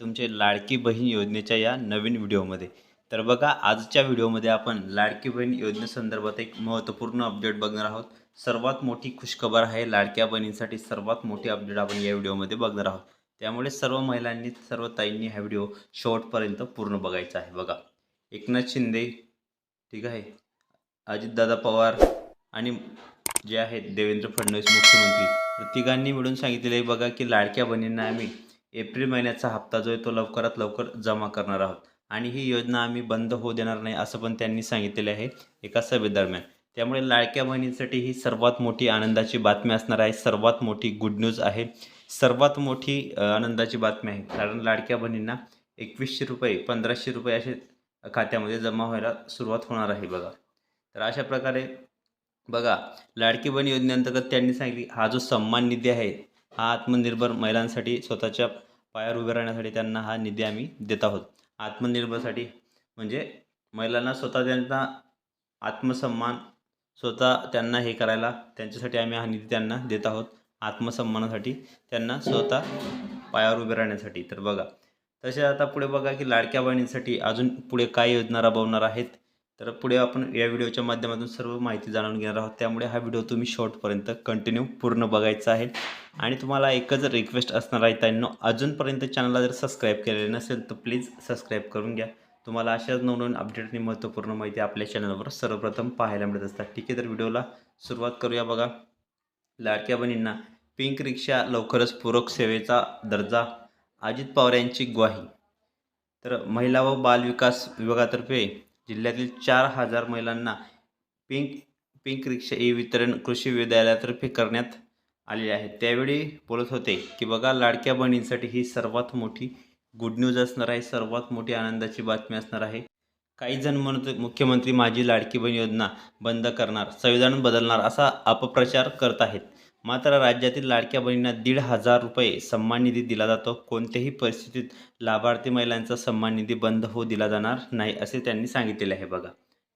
तुमचे लाडकी बहीण योजनेच्या या नवीन व्हिडिओमध्ये. तर बघा आजच्या व्हिडिओमध्ये आपण लाडकी बहीण योजनेसंदर्भात एक महत्त्वपूर्ण अपडेट बघणार आहोत. सर्वात मोठी खुशखबर आहे लाडक्या बहिणींसाठी सर्वात मोठी अपडेट आपण या व्हिडिओमध्ये बघणार आहोत. त्यामुळे सर्व महिलांनी सर्व ताईंनी हा व्हिडिओ शेवटपर्यंत पूर्ण बघायचा आहे. बघा एकनाथ शिंदे ठीक आहे अजितदादा पवार आणि जे आहेत देवेंद्र फडणवीस मुख्यमंत्री तिघांनी मिळून सांगितलेलं आहे बघा की लाडक्या बहिणींना आम्ही एप्रिल महिन्याचा हप्ता जो आहे तो लवकरात लवकर जमा करणार आहोत. आणि ही योजना आम्ही बंद होऊ देणार नाही असं पण त्यांनी सांगितलेले आहे एका सभेदरम्यान. त्यामुळे लाडक्या बहिणींसाठी ही सर्वात मोठी आनंदाची बातमी असणार आहे. सर्वात मोठी गुड न्यूज आहे. सर्वात मोठी आनंदाची बातमी आहे. कारण लाडक्या बहिणींना एकवीसशे रुपये पंधराशे रुपये असे खात्यामध्ये जमा व्हायला सुरुवात होणार आहे बघा. तर अशा प्रकारे बघा लाडकी बहीण योजनेअंतर्गत त्यांनी सांगितली हा जो सन्मान निधी आहे हा आत्मनिर्भर महिलांसाठी स्वतःच्या पायावर उभे राहण्यासाठी त्यांना हा निधी आम्ही देत आहोत. आत्मनिर्भरसाठी म्हणजे महिलांना स्वतः त्यांचा आत्मसन्मान स्वतः त्यांना हे करायला त्यांच्यासाठी आम्ही हा निधी त्यांना देत आहोत. आत्मसन्मानासाठी त्यांना स्वतः पायावर उभे राहण्यासाठी. तर बघा तसे आता पुढे बघा की लाडक्या बहिणींसाठी अजून पुढे काय योजना राबवणार आहेत? तर पुढे आपण या व्हिडिओच्या माध्यमातून सर्व माहिती जाणून घेणार आहोत. त्यामुळे हा व्हिडिओ तुम्ही शॉर्टपर्यंत कंटिन्यू पूर्ण बघायचा आहे. आणि तुम्हाला एकच रिक्वेस्ट असणार आहे त्यांना अजूनपर्यंत चॅनलला जर सबस्क्राईब केलेले नसेल तर प्लीज सबस्क्राईब करून घ्या. तुम्हाला अशाच नवनवीन अपडेट आणि महत्त्वपूर्ण माहिती आपल्या चॅनलवर सर्वप्रथम पाहायला मिळत असतात. ठीक आहे तर व्हिडिओला सुरुवात करूया बघा. लाडक्या बहिणींना पिंक रिक्षा लवकरच पूरक सेवेचा दर्जा. अजित पवार यांची ग्वाही. तर महिला व बालविकास विभागातर्फे जिल्ह्यातील चार हजार महिलांना पिंक पिंक रिक्षा ई वितरण कृषी विद्यालयातर्फे करण्यात आलेले आहे. त्यावेळी बोलत होते की बघा लाडक्या बहिणींसाठी ही सर्वात मोठी गुड न्यूज असणार आहे सर्वात मोठी आनंदाची बातमी असणार आहे. काही जण म्हणत मुख्यमंत्री माझी लाडकी बहीण योजना बंद करणार संविधान बदलणार असा अपप्रचार करत आहेत. मात्र राज्यातील लाडक्या बहिणींना दीड हजार रुपये सन्मान निधी दिला जातो. कोणत्याही परिस्थितीत लाभार्थी महिलांचा सन्मान निधी बंद होऊ दिला जाणार नाही असे त्यांनी सांगितलेले आहे बघा.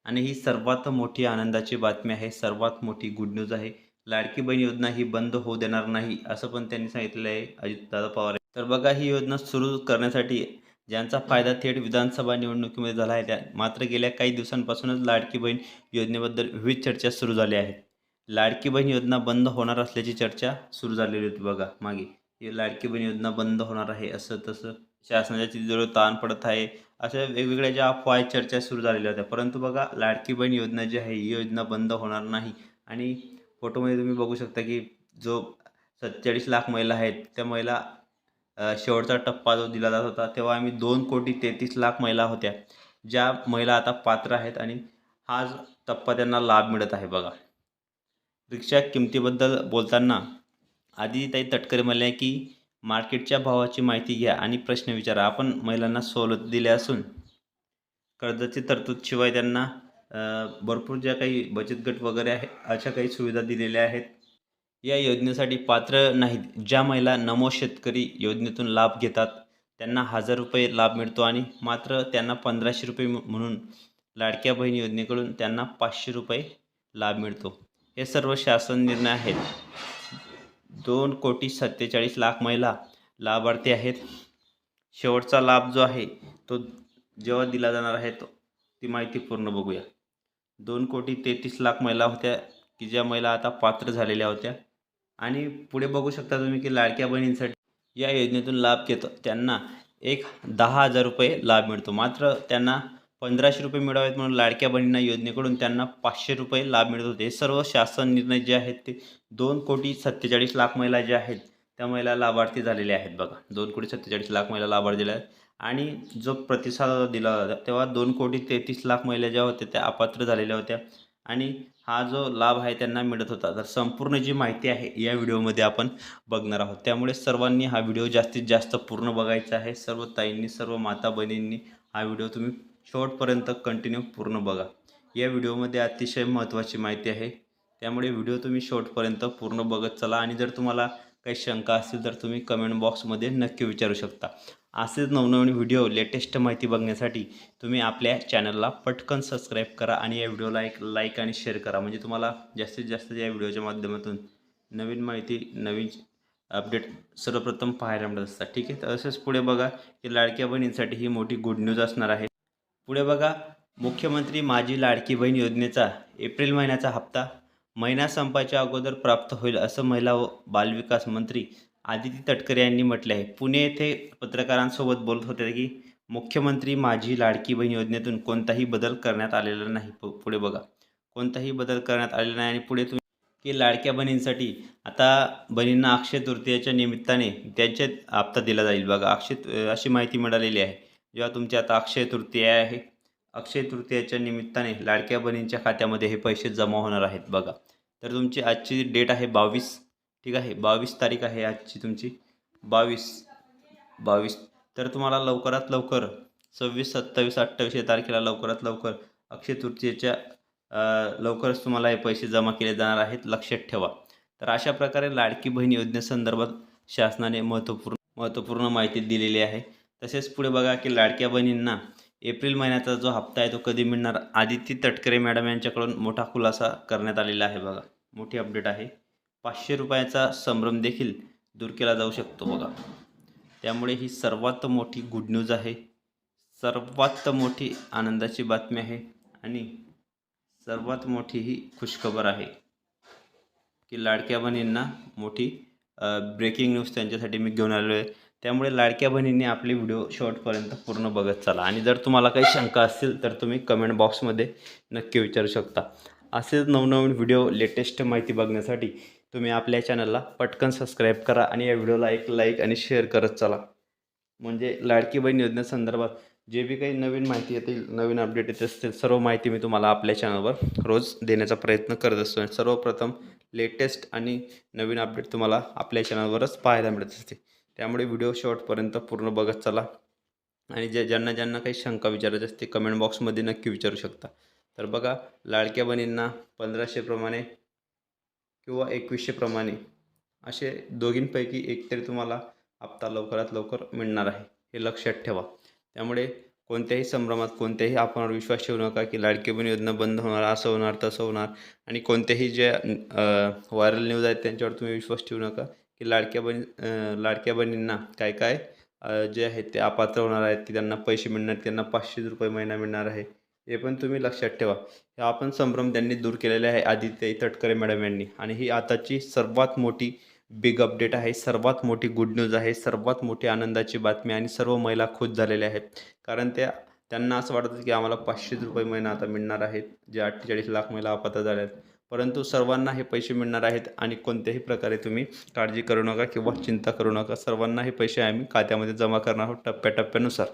आणि ही सर्वात मोठी आनंदाची बातमी आहे सर्वात मोठी गुड न्यूज आहे. लाडकी बहीण योजना ही बंद होऊ देणार नाही असं पण त्यांनी सांगितलेलं आहे अजितदादा पवार. तर बघा ही योजना सुरू करण्यासाठी ज्यांचा फायदा थेट विधानसभा निवडणुकीमध्ये झाला आहे त्या मात्र गेल्या काही दिवसांपासूनच लाडकी बहीण योजनेबद्दल विविध चर्चा सुरू झाल्या आहेत लाडकी बहीण योजना बंद होणार असल्याची चर्चा सुरू झालेली होती बघा मागे. ही लाडकी बहीण योजना बंद होणार आहे असं तसं शासनाच्या तिजोरीवर ताण पडत आहे अशा वेगवेगळ्या ज्या अफवा चर्चा सुरू झालेल्या होत्या. परंतु बघा लाडकी बहीण योजना जी आहे ही योजना बंद होणार नाही. आणि फोटोमध्ये तुम्ही बघू शकता की जो सत्तेचाळीस लाख महिला आहेत त्या महिला शेवटचा टप्पा जो दिला जात होता तेव्हा आम्ही दोन कोटी तेहतीस लाख महिला होत्या ज्या महिला आता पात्र आहेत आणि हा टप्पा त्यांना लाभ मिळत आहे बघा. रिक्षा किमतीबद्दल बोलताना आदिताई तटकरे म्हणले की मार्केटच्या भावाची माहिती घ्या आणि प्रश्न विचारा. आपण महिलांना सवलत दिल्या असून कर्जाची तरतूद शिवाय त्यांना भरपूर ज्या काही बचत गट वगैरे आहे अशा काही सुविधा दिलेल्या आहेत. या योजनेसाठी पात्र नाहीत. ज्या महिला नमो शेतकरी योजनेतून लाभ घेतात त्यांना हजार रुपये लाभ मिळतो आणि मात्र त्यांना पंधराशे रुपये म्हणून लाडक्या बहीण योजनेकडून त्यांना पाचशे रुपये लाभ मिळतो. हे सर्व शासन निर्णय आहेत. दोन कोटी सत्तेचाळीस लाख महिला लाभार्थी आहेत. शेवटचा लाभ जो आहे तो जेव्हा दिला जाणार आहे तो ती माहिती पूर्ण बघूया. दोन कोटी तेहतीस लाख महिला होत्या की ज्या महिला आता पात्र झालेल्या होत्या. आणि पुढे बघू शकता तुम्ही की लाडक्या बहिणींसाठी या योजनेतून लाभ घेतो त्यांना एक दहा हजार रुपये लाभ मिळतो. मात्र त्यांना पंधराशे रुपये मिळावेत म्हणून लाडक्या बहिणींना योजनेकडून त्यांना पाचशे रुपये लाभ मिळत होते. हे सर्व शासन निर्णय जे आहेत ते दोन कोटी सत्तेचाळीस लाख महिला ज्या आहेत त्या महिला लाभार्थी झालेल्या आहेत बघा. दोन कोटी सत्तेचाळीस लाख महिला लाभार्थी आहेत. आणि जो प्रतिसाद दिला होता तेव्हा दोन कोटी तेहतीस लाख महिला ज्या होत्या त्या अपात्र झालेल्या होत्या. आणि हा जो लाभ आहे त्यांना मिळत होता. तर संपूर्ण जी माहिती आहे या व्हिडिओमध्ये आपण बघणार आहोत. त्यामुळे सर्वांनी हा व्हिडिओ जास्तीत जास्त पूर्ण बघायचा आहे. सर्व ताईंनी सर्व माता बहिणींनी हा व्हिडिओ तुम्ही शेवटपर्यंत कंटिन्यू पूर्ण बघा. या व्हिडिओमध्ये अतिशय महत्त्वाची माहिती आहे. त्यामुळे व्हिडिओ तुम्ही शेवटपर्यंत पूर्ण बघत चला आणि जर तुम्हाला काही शंका असतील तर तुम्ही कमेंट बॉक्समध्ये नक्की विचारू शकता. असेच नवनवीन व्हिडिओ लेटेस्ट माहिती बघण्यासाठी तुम्ही आपल्या चॅनलला पटकन सबस्क्राईब करा आणि या व्हिडिओला एक लाईक आणि शेअर करा. म्हणजे तुम्हाला जास्तीत जास्त या व्हिडिओच्या माध्यमातून नवीन माहिती नवीन अपडेट सर्वप्रथम पाहायला मिळत असतात. ठीक आहे? तर तसेच पुढे बघा की लाडक्या बहिणींसाठी ही मोठी गुड न्यूज असणार आहे. पुढे बघा मुख्यमंत्री माझी लाडकी बहीण योजनेचा एप्रिल महिन्याचा हप्ता महिना संपायच्या अगोदर प्राप्त होईल असं महिला व बालविकास मंत्री आदिती तटकरे यांनी म्हटले आहे. पुणे येथे पत्रकारांसोबत बोलत होते की मुख्यमंत्री माझी लाडकी बहीण योजनेतून कोणताही बदल करण्यात आलेला नाही. पुढे बघा. कोणताही बदल करण्यात आलेला नाही आणि पुढे तुम्ही की लाडक्या बहिणींसाठी आता बहिणींना अक्षय तृतीयेच्या निमित्ताने त्यांचे हप्ता दिला जाईल. बघा अक्षय अशी माहिती मिळालेली आहे. जेव्हा तुमची आता अक्षय तृतीया आहे. अक्षय तृतीयाच्या निमित्ताने लाडक्या बहिणींच्या खात्यामध्ये हे पैसे जमा होणार आहेत बघा. तर तुमची आजची डेट आहे बावीस. ठीक आहे? बावीस तारीख आहे आजची तुमची. बावीस. बावीस. तर तुम्हाला लवकरात लवकर सव्वीस सत्तावीस अठ्ठावीस या तारखेला लवकरात लवकर अक्षय तृतीयेच्या लवकरच तुम्हाला हे पैसे जमा केले जाणार आहेत. लक्षात ठेवा. तर अशा प्रकारे लाडकी बहीण योजनेसंदर्भात शासनाने महत्त्वपूर्ण महत्त्वपूर्ण माहिती दिलेली आहे. तसेच पुढे बघा की लाडक्या बहिणींना एप्रिल महिन्याचा जो हप्ता आहे तो कधी मिळणार? आदिती तटकरे मॅडम यांच्याकडून मोठा खुलासा करण्यात आलेला आहे बघा. मोठी अपडेट आहे. पाचशे रुपयाचा संभ्रम देखील दूर केला जाऊ शकतो बघा. त्यामुळे ही सर्वात मोठी गुड न्यूज आहे. सर्वात मोठी आनंदाची बातमी आहे आणि सर्वात मोठी ही खुशखबर आहे की लाडक्या बहिणींना मोठी ब्रेकिंग न्यूज त्यांच्यासाठी मी घेऊन आलो आहे त्यामुळे लाडक्या बहिणींनी आपली व्हिडिओ शेवटपर्यंत पूर्ण बघत चला. आणि जर तुम्हाला काही शंका असतील तर तुम्ही कमेंट बॉक्समध्ये नक्की विचारू शकता. असेच नवनवीन व्हिडिओ लेटेस्ट माहिती बघण्यासाठी तुम्ही आपल्या चॅनलला पटकन सबस्क्राईब करा आणि या व्हिडिओला एक लाईक आणि शेअर करत चला. म्हणजे लाडकी बहीण योजनेसंदर्भात जे बी काही नवीन माहिती येतील नवीन अपडेट येत असतील सर्व माहिती मी तुम्हाला आपल्या चॅनलवर रोज देण्याचा प्रयत्न करत असतो सर्वप्रथम लेटेस्ट आणि नवीन अपडेट तुम्हाला आपल्या चॅनलवरच पाहायला मिळत असते त्यामुळे व्हिडिओ शेवटपर्यंत पूर्ण बघत चला. आणि ज्या ज्यांना ज्यांना काही शंका विचारायची असते कमेंट बॉक्समध्ये नक्की विचारू शकता. तर बघा लाडक्या बहिणींना पंधराशेप्रमाणे किंवा एकवीसशेप्रमाणे असे दोघींपैकी एक तरी तुम्हाला हप्ता लवकरात लवकर मिळणार आहे. हे लक्षात ठेवा. त्यामुळे कोणत्याही संभ्रमात कोणत्याही आपणावर विश्वास ठेवू नका की लाडकी बहीण योजना बंद होणार असं होणार तसं होणार. आणि कोणत्याही जे व्हायरल न्यूज आहेत त्यांच्यावर तुम्ही विश्वास ठेवू नका. की लाडक्या बहिणी लाडक्या बहिणींना काय काय जे आहेत ते अपात्र होणार आहेत की त्यांना पैसे मिळणार त्यांना पाचशे रुपये महिना मिळणार आहे हे पण तुम्ही लक्षात ठेवा. हे आपण संभ्रम त्यांनी दूर केलेले आहे आदित्य तटकरे मॅडम यांनी. आणि ही आताची सर्वात मोठी बिग अपडेट आहे सर्वात मोठी गुड न्यूज आहे सर्वात मोठी आनंदाची बातमी आणि सर्व महिला खुश झालेल्या आहेत. कारण त्या त्यांना असं वाटतं की आम्हाला पाचशे रुपये महिना आता मिळणार आहेत जे अठ्ठेचाळीस लाख महिला अपात्र झाल्या आहेत परंतु सर्वांना हे पैसे मिळणार आहेत आणि कोणत्याही प्रकारे तुम्ही काळजी करू नका किंवा चिंता करू नका. सर्वांना हे पैसे आम्ही खात्यामध्ये जमा करणार आहोत टप्प्याटप्प्यानुसार.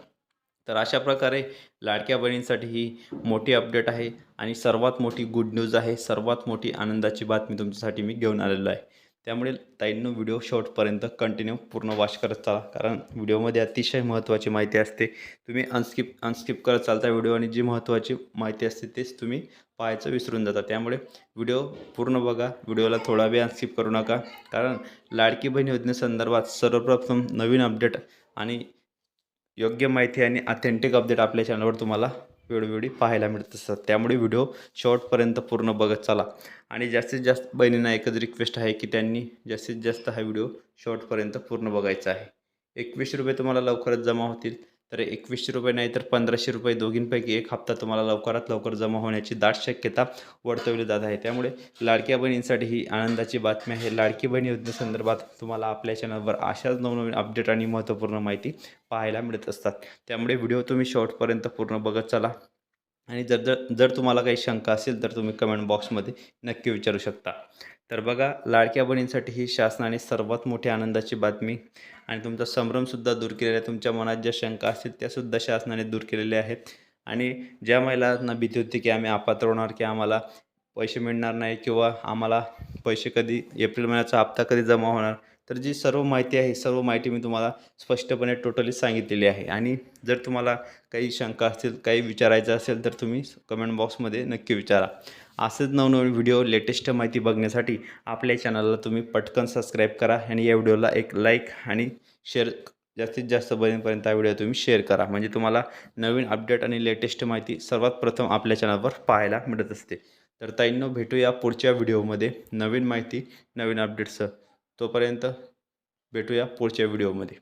तर अशा प्रकारे लाडक्या बहिणींसाठी ही मोठी अपडेट आहे आणि सर्वात मोठी गुड न्यूज आहे. सर्वात मोठी आनंदाची बातमी तुमच्यासाठी मी घेऊन आलेलो आहे. त्यामुळे ताईंनो व्हिडिओ शॉर्टपर्यंत कंटिन्यू पूर्ण वॉच करत चाला. कारण व्हिडिओमध्ये अतिशय महत्त्वाची माहिती असते. तुम्ही अनस्किप अनस्किप करत चालता व्हिडिओ आणि जी महत्त्वाची माहिती असते तेच तुम्ही पाहायचं विसरून जाता. त्यामुळे व्हिडिओ पूर्ण बघा. व्हिडिओला थोडा वेळ अनस्किप करू नका. कारण लाडकी बहीण योजनेसंदर्भात सर्वप्रथम नवीन अपडेट आणि योग्य माहिती आणि अथेंटिक अपडेट आपल्या चॅनलवर तुम्हाला वेळोवेळी पाहायला मिळत असतात. त्यामुळे व्हिडिओ शॉर्टपर्यंत पूर्ण बघत चला. आणि जास्तीत जास्त बहिणींना एकच रिक्वेस्ट आहे की त्यांनी जास्तीत जास्त हा व्हिडिओ शॉर्टपर्यंत पूर्ण बघायचा आहे. एकवीस रुपये तुम्हाला लवकरच जमा होतील. तर एकवीसशे रुपये नाही तर पंधराशे रुपये दोघींपैकी एक हप्ता तुम्हाला लवकरात लवकर जमा होण्याची दाट शक्यता वर्तवली जात आहे. त्यामुळे लाडक्या बहिणींसाठी ही आनंदाची बातमी आहे. लाडकी बहीण योजनेसंदर्भात तुम्हाला आपल्या चॅनलवर अशाच नवनवीन अपडेट आणि महत्त्वपूर्ण माहिती पाहायला मिळत असतात. त्यामुळे व्हिडिओ तुम्ही शेवटपर्यंत पूर्ण बघत चला. आणि जर जर जर तुम्हाला काही शंका असेल तर तुम्ही कमेंट बॉक्समध्ये नक्की विचारू शकता. तर बघा लाडक्या बहिणींसाठी ही शासनाने सर्वात मोठी आनंदाची बातमी आणि तुमचा संभ्रमसुद्धा दूर केलेला आहे. तुमच्या मनात ज्या शंका असतील त्यासुद्धा शासनाने दूर केलेल्या आहेत. आणि ज्या महिलांना भीती होती की आम्ही अपात्र होणार की आम्हाला पैसे मिळणार नाही किंवा आम्हाला पैसे कधी एप्रिल महिन्याचा हप्ता कधी जमा होणार तर जी सर्व माहिती आहे सर्व माहिती मी तुम्हाला स्पष्टपणे टोटली सांगितलेली आहे. आणि जर तुम्हाला काही शंका असतील काही विचारायचं असेल तर तुम्ही कमेंट बॉक्समध्ये नक्की विचारा. असेच नवनवीन व्हिडिओ लेटेस्ट माहिती बघण्यासाठी आपल्या चॅनलला तुम्ही पटकन सबस्क्राईब करा आणि या व्हिडिओला एक लाईक आणि शेअर जास्तीत जास्त बहिणीपर्यंत हा व्हिडिओ तुम्ही शेअर करा. म्हणजे तुम्हाला नवीन अपडेट आणि लेटेस्ट माहिती सर्वात प्रथम आपल्या चॅनलवर पाहायला मिळत असते. तर ताईंनो भेटूया पुढच्या व्हिडिओमध्ये नवीन माहिती नवीन अपडेट्सचं तोपर्यंत भेटूया पुढच्या व्हिडिओमध्ये